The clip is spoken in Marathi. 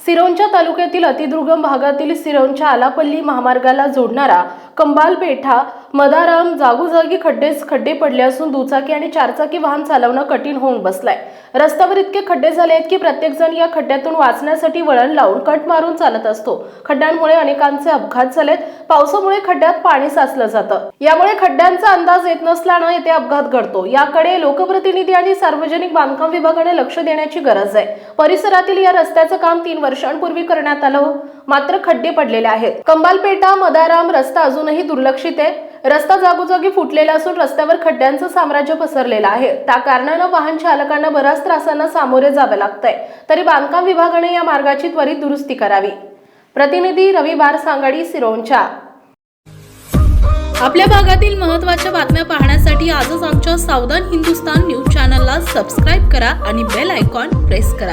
सिरोंच्या तालुक्यातील अतिदुर्गम भागातील सिरोंच्या आलापल्ली महामार्गाला जोडणारा कंबालपेठा मदाराम जागोजागी खड्डेच खड्डे पडले असून दुचाकी आणि चारचाकी वाहन चालवणं कठीण होऊन बसलंय. रस्त्यावर इतके खड्डे झाले आहेत की प्रत्येक जण या खड्ड्यातून वाचण्यासाठी वळण लावून कट मारून चालत असतो. खड्ड्यांमुळे अनेकांचे अपघात झालेत. पावसामुळे खड्ड्यात पाणी साचलं जातं. यामुळे खड्ड्यांचा अंदाज येत नसल्यानं येथे अपघात घडतो. याकडे लोकप्रतिनिधी आणि सार्वजनिक बांधकाम विभागाने लक्ष देण्याची गरज आहे. परिसरातील या रस्त्याचं काम तीन वर्षांपूर्वी करण्यात आलं हो. मात्र खड्डे पडलेले आहेत. कंबालपेटा मदाराम रस्ता अजूनही दुर्लक्षित आहे. रस्ता जागोजागी फुटलेला असून रस्त्यावर खड्ड्यांचं साम्राज्य पसरलेलं आहे. त्या कारणानं वाहन चालकांना बऱ्याच त्रासांना सामोरे जावे लागतंय. तरी बांधकाम विभागाने या मार्गाची त्वरित दुरुस्ती करावी. प्रतिनिधी रविवार सांगाडी सिरोंचा आपल्या भागातील महत्त्वाच्या बातम्या पाहण्यासाठी आजच आमच्या सावधान हिंदुस्तान न्यूज चॅनलला सबस्क्राईब करा आणि बेल आयकॉन प्रेस करा.